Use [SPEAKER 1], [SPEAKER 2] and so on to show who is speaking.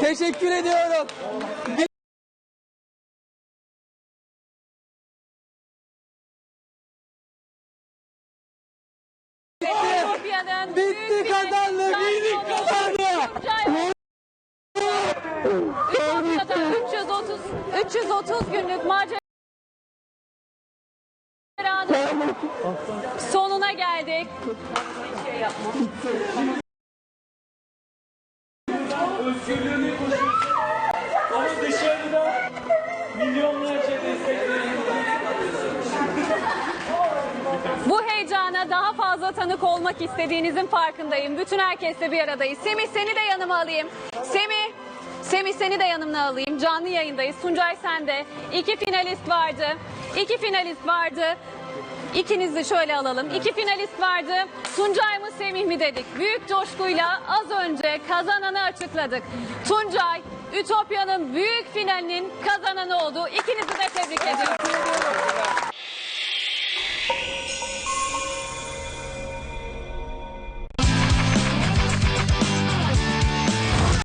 [SPEAKER 1] Teşekkür ediyorum. Bitti kazandı. Birlik kazandı.
[SPEAKER 2] Ütopya'da 330 330 günlük maceranın sonuna geldik.
[SPEAKER 3] özgürlüğünü
[SPEAKER 2] heyecana daha fazla tanık olmak istediğinizin farkındayım. Bütün herkesle bir aradayız. Semih seni de yanıma alayım. Semih, Semih seni de yanımda alayım. Canlı yayındayız. Tuncay sen de. İki finalist vardı. İki finalist vardı. İkinizi şöyle alalım. İki finalist vardı. Tuncay mı Semih mi dedik. Büyük coşkuyla az önce kazananı açıkladık. Tuncay, Ütopya'nın büyük finalinin kazananı oldu. İkinizi de tebrik ediyorum.